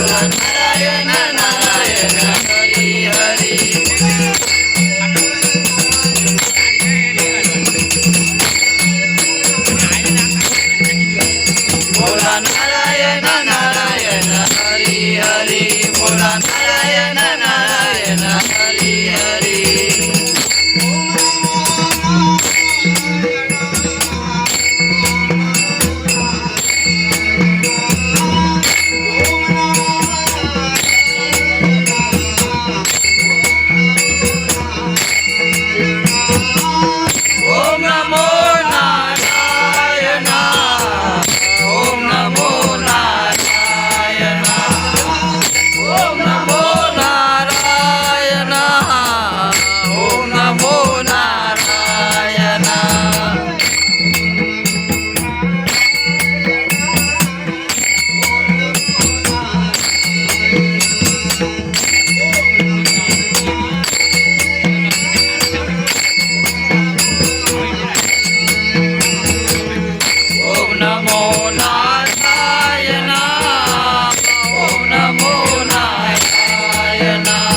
Narayan Narayan Hari Hari na